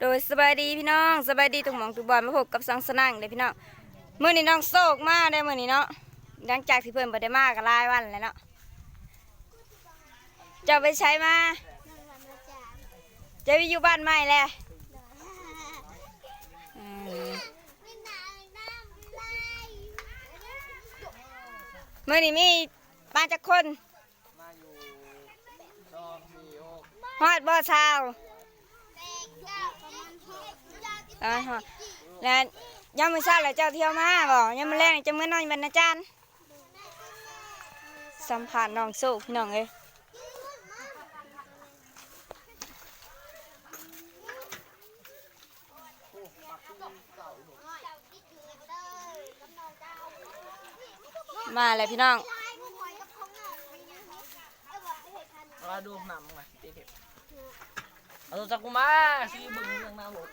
โดยสบายดีพี่น้องสบายดีทุกหมองทุกบอลมาพบกับสังสนั่งเลยพี่น้องมื่อนี้น้องโศกมาได้มื่อนี้เนาะหลังจากที่เพิ่นบ่ได้มาก็หลายวันแล้วเนาะเจะไปใช้มาเจะไปอยู่บ้านใหม่แล้วอืมมื่อนี้มีมาจากคนมาอยู่สองสี่หกฮอดบ่อชาว อ่าฮะแล้วยังมือเช้าแล้วเจ้าเที่ยวมาบ่ยังมือแรกจะเมื้อนอนบรรณาจารย์สัมผัสน้องโซ่พี่น้องเอ้ยมาเลยพี่น้องเราดูหนำไงเด็กๆเอาตัวจักรมาซีบึงเรื่องน้ำหก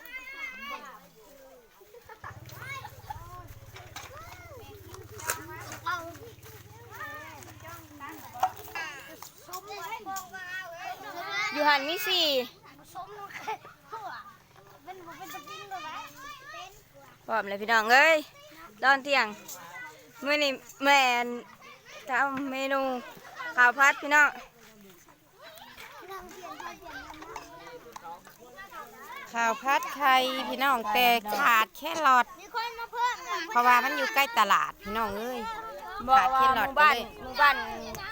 อยู่หันมีสี่พร้อมเลยพี่น้องเอ้ยตอนเที่ยงเมื้อนี้แม่นทำเมนูข้าวผัดพี่น้องข้าวผัดไข่พี่น้องแต่ขาดแค่หลอด เพราะว่ามันอยู่ใกล้ตลาดพี่น้องเอ้ย บอกขาดว่าแค่หหลอดมู่ก็บ้านเลยหมู่บ้าน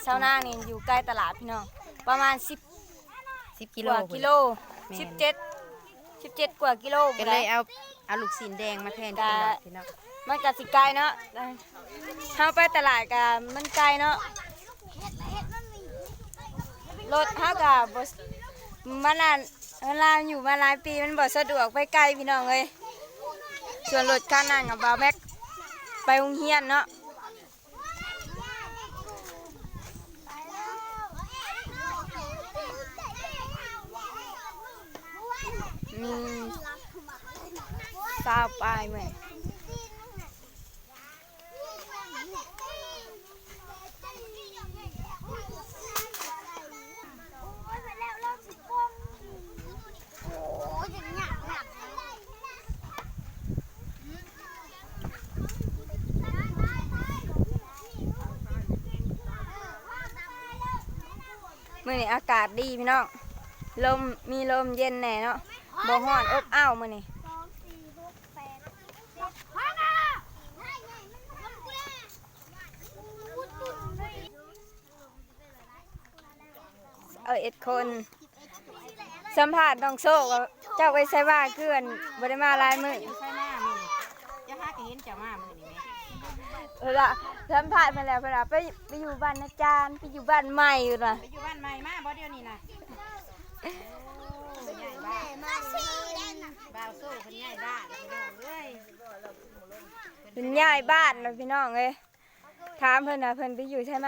ชาวนานี่อยู่ใกล้ตลาดพี่น้อง ประมาณ 10 สิบกิกโลว่ากิโล แม่น 17 17 กว่ากิโลก็เลยเอาเอาลูกสีนแดงมาแทนที่ตลาดพี่น้องมันก็สิไกลเนาะเฮาไปตลาดก็มันไกลเนาะ รถเฮาก็บ่มันน่ะเวลาอยู่มาหลายปีมันบ่สะดวกไปไกลพี่น้องเอ้ยส่วนรถคันนั้นก็บ่าวแม็กไปโรงเรียนเนาะ มีสาวปลายแม่มื่อนี้อากาศดีพี่น้อง ลมมีลมเย็นแน่เนาะ บ่ฮ้อนอบอ้าวมื่อนี้เอาเอ็ดคน สัมภาษณ์น้องโซ่ว่าเจ้าไปใช้ว่าเกือนบ่ได้มาหลายมื้อใช่หน้ามือจะหาก็เห็นเจ้ามามือนี่แม่เออละสัมภาษณ์ไปแล้วไปแล้วไปไปอยู่บ้านอาจารย์ไปอยู่บ้านใหม่อยู่ล่ะไปอยู่บ้านใหม่มาบ่เดียวนี้นะ โอ้ใหญ่บ้านบ่าวสู้คนใหญ่บ้านพี่น้องเอ้ยเป็นย้ายบ้านแล้วพี่น้องเอ้ยถามเพิ่นนะเพิ่นไปอยู่ใช่ไหม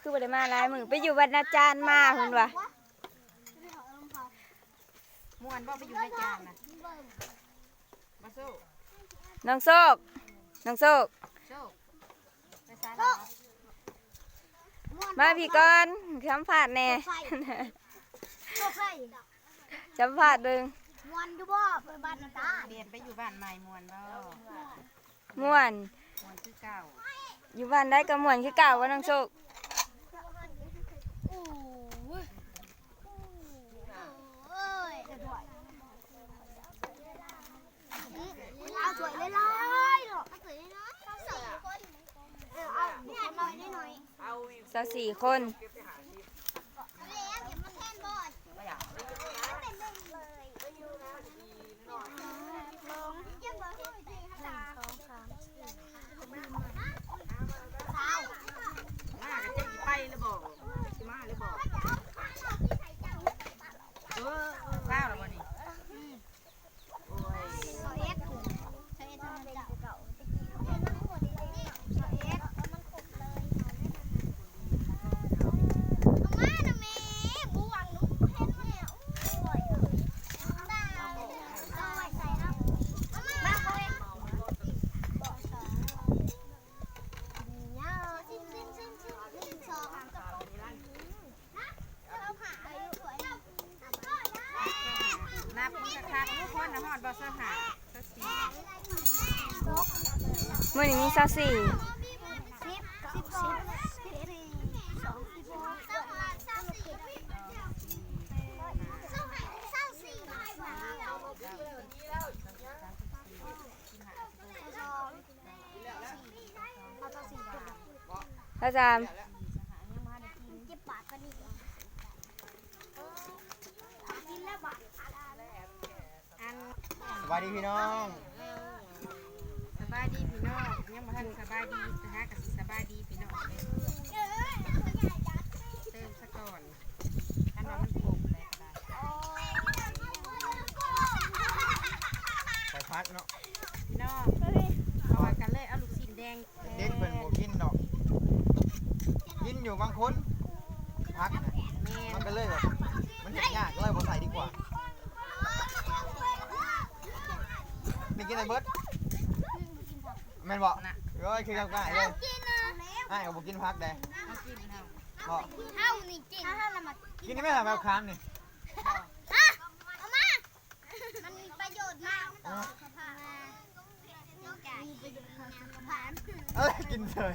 คือบ่ได้มาหลายมื้อไปอยู่บ้านาจารย์มาเพิ่นว่าม่วนบ่ไปอยู่ในจานนะบ่สู้น้องโซกน้องโซกสู้ไปซาแล้วมาพี่ก่อนสัมภาษณ์แห น่สัมภาษณ์เบิ่งวันดูบ่ไปบ้านตาเปลี่ยนไปอยู่บ้านใหม่ม่วนบ่ม่วนม่วนคือเก่าอยู่บ้านได้ก็ม่วนคือเก่าว่าน้องโซกเอ้ยเอาสวยเลยล่ะเนาะเอาสวยเลยเนาะเอาสวยคนเออเอาบุคคลน้อยหน่อยสาวสี่คนๆแล้วเก็บมาแทนบอดเป็นหนึ่งเลยลงเจ็บบ่เข้าไปทีข้างหลังสองสามสี่สาว มาก็จะสิไปหรือบ่สิมาหรือบ่เออข้าวแล้วบ่นี่โอ้ย สาวเอ็ดสาวเอ็ดทำอะไรอยู่เก่าสาวเอ็ดเอามันครบเลย นับมันกระคักทุกคนนะฮอดบอสหาสักสี่มื้อนี้มีซาสี่สิบสิบสอสิบสี่อนี้มีซาสี่พระจามกินแล้วบาท สวัสดีพี่น้องสบายดีพี่น้องยังบ่ทันสบายดีนะฮะกับสิสบายดีพี่น้องเลยเติมซะก่อนอันว่ามันโผล่เลยก็ได้ไปพักเนาะพี่น้องเอาไว้กันเลยเอาลูกชิ้นแดงเด็กเป็นโมกินดอก กินอยู่บางคนพักนะแม่มันก็เลยแบบมันเห็นยากก็เลยบ่ใส่ดีกว่านี่ กินอะไรเบิร์ดแม่นบอกเอ้ยคือกับง่ายเลยกินนะง่ายกับบ่กินพักได้เอากินเอาบอกเท่านี่กินถ้าเรามากินนี่ไม่ทำแบบค้างนี่ฮะเอามา มันมีประโยชน์มากต่อสุขภาพนอกจากมีประโยชน์ทางสุขภาพเอ้ยกินเฉย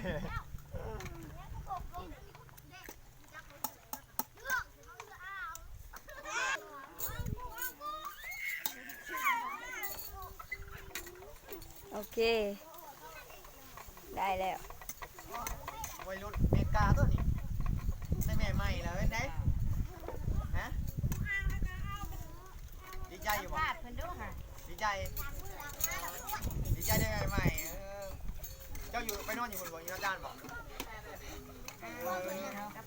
เค ได้แล้ววัยรุ่นเมกาตัวนี้ได้แม่ใหม่แล้วเป็นไงฮะดีใจอยู่บ่พาดเพิ่นเด้วยค่ะดีใจดีใจได้ใหม่ๆเออเจ้าอยู่ไปนอนอยู่บนบนอยู่ด้านบอก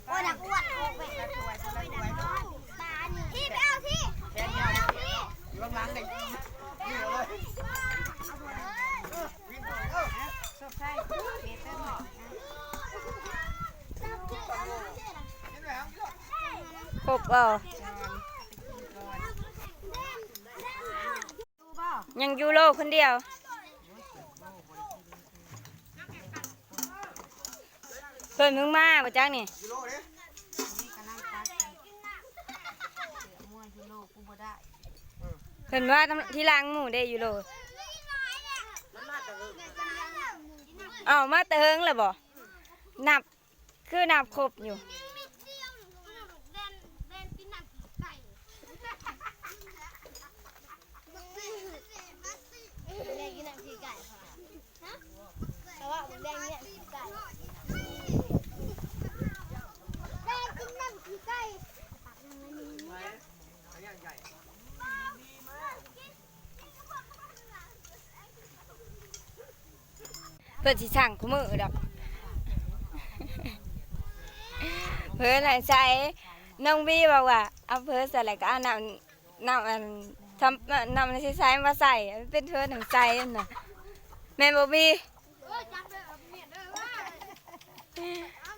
โอ้ยนักอ้วนโอ้ยละถ้วยคนละถ้วยตานี่พี่ไปเอาที่แค่นี้อยู่ข้างหลังเด็กนี่เลยเออวิ่งไปเออ ชอบใช่เบเติ้ลหน่อยครบเปล่ายังยูโรคนเดียวเพิ่นมึงมาบ่จักนี่ยูโรดินี่กำลังตักเสือม่วงกิโลกูบ่ได้เพิ่นว่าที่ล้างหมูได้ยูโรเอ้าวมาเติงเลยบ่นับคือนับครบอยู่ แดงกินน้ำขี้ไก่ค่ะฮะแต่ว่าแดงเนี่ยขี้ไก่แดงกินน้ำขี้ไก่ อันนี้ใหญ่ เพิ่นสิสั่งคู่มือดอก เพิ่อนให้ใช้น้องบีบอกว่าเอาเพิ่นใส่แล้วก็เอาน้ำน้ำอันทำน้ำในใช้มาใส่เป็นเพิ่องใส่นั่นน่ะแม่นบ่บี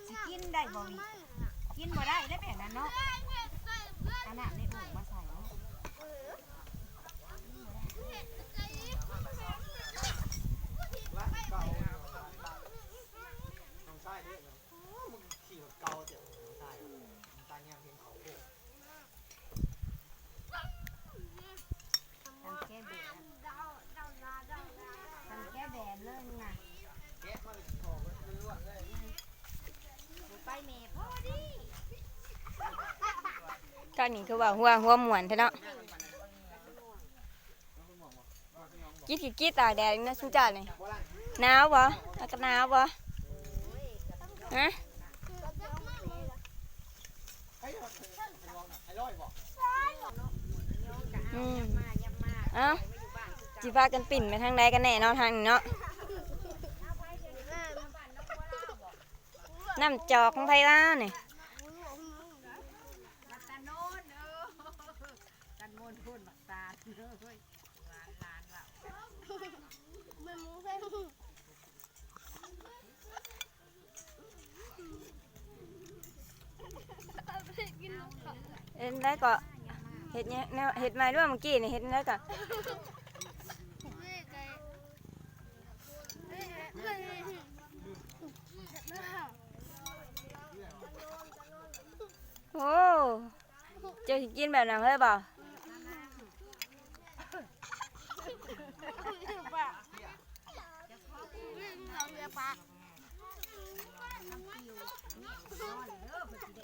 สิกินได้บ่กินบ่ได้ได้แบบนั้นเนาะอันนั้นในโอ่งมาใส่เนาะ ละเก่าน้องชายดิมึงขี่แบบเก่าเจ็บน้องชายน้องชายเนี่ยเพียงเขาโอ้ ทำแก้แบนทำแก้แบ นเลยน่ะแกะมาเลยขอมันล้วนเลยไปเมย์พอดีตอนนี้คือว่าหัวหัวหมวนแท้เนาะกิดกี่กิดตากแดดนะสุจ่านี่หนาวบ่อากาศหนาวบ่ฮะไอ้ร้อยบอกอืมอ้า จิพากันปิ่นไปทางใดกันแน่เนาะทางนี้เนาะน้ำจอกของไผว่านี่บัตาโนนเออกันโมนพูนบักตาเฮ้ยเรามันมูเห็นได้ก็เห็ดเนี่ยเห็ดมาด้วยเมื่อกี้เนี่ยเห็ดได้ก็ โอ้เจะกินแบบนั้นเลยเปล่าเรอ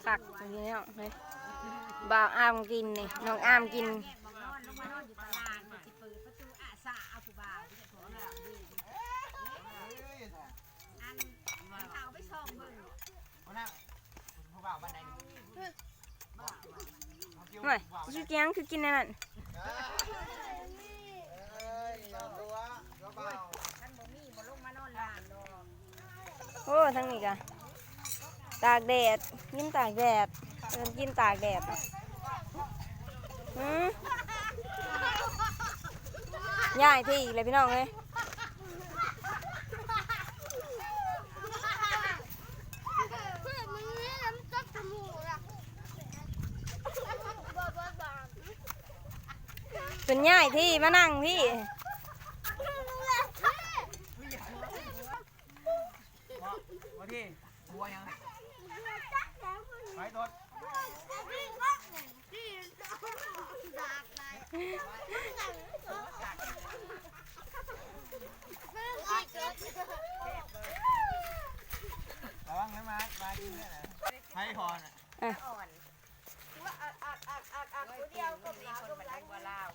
ปากอย่างนี้เนาะเฮ้ยบ่าวอามกินนี่น้องอามกินอันเอาสาเอาผู้บ่าวที่จะขาไปส่องเบิ่ง เอาหน้าผู้บ่าวบ้านใดนี่ห่วยชื่อเกียงคือกินนั่นนะเอ้ยยอมตัวผู้บ่าวท่านบ่มีบ่ลงมานอนลานดอกโอ้ทั้งนี้กะตากแดดกินตากแดดเอิ้นกินตากแดดหืมย่ายที่เลยพี่น้องเลย เพื่อนมึงนี่น้ำจับจมูกอะบ้าบ้าบ้า เป็นย่ายที่มานั่งพี่มาที่บัวยังไปตดระวังนะมามากินเนี่ยนะให้พรอะอะเดียวก็มีคนมาทั้งว่าลาว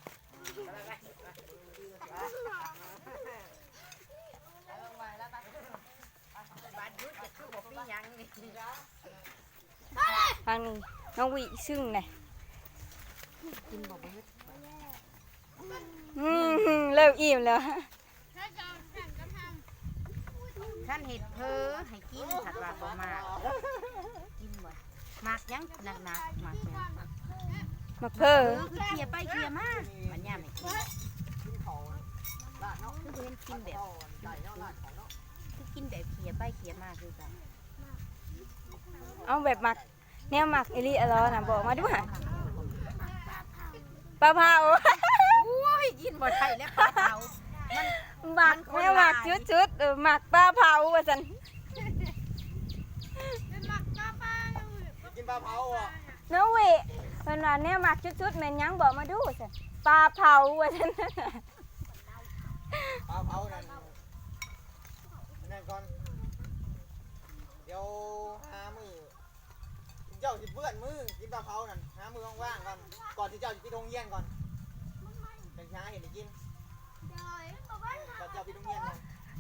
ทางนี้น้องวิซึ่งเลยอืมเริ่มอิ่มแล้วท่านเห็ดเพอให้กินถัดว่าบ่มากกินบ่มากยังหนักๆมากยัง มักเพ้อเออคือเคลียร์ไปเคลียร์มามันย่าไม่กินคือเพิ่นกินแบบคือกินแบบเคลียร์ไปเคลียร์มาคือกันเอาแบบหมักแนวหมักเอลิอลอนะบอกมาดูหะปลาเผาโอ้ยกินบ่ได้แล้วปลาเผาหมักแนวหมักชุดๆเออหมักปลาเผาว่าสันกินปลาเผาอะน้องวิ เพิ่นว่าแนวหมักชุดๆแม่นหยังบอกมาดูสันปลาเผาว่าสันปลาเผานั่นนั่นก่อนเดี๋ยวหามือเจ้าสิเพื่อนมือกินปลาเผานั่นหามือว่างๆก่อนก่อนที่เจ้าจะไปโรงเรียนก่อนเป็นช้าเห็นได้กินก่อนเจ้าไปโรงเรียนก่อน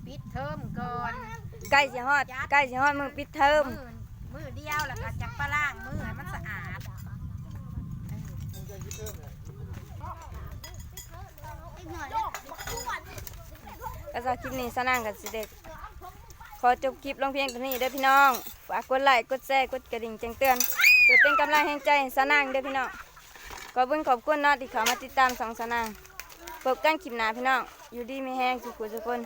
ปิดเทอมก่อน ใกล้สิฮอดใกล้สิฮอดมึงปิดเทอมมือมือเดียวแล้วก็จักปลาล่างมือให้มันสะอาด มึงจะยึดเพิ่มเลย ก็ สำหรับคลิปนี้สนั่งกับสิเด็ก ขอจบคลิปลงเพียงเท่านี้เด้อพี่น้องฝากกดไลค์กดแชร์กดกระดิ่งแจ้งเตือนเพื่อเป็นกำลังแห่งใจให้สนั่งเด้อพี่น้องขอบคุณขอบคุณเนาะที่เข้ามาติดตามสองสนั่งพบกันคลิปหน้าพี่น้องอยู่ดีมีแห้งสุขุสุกคน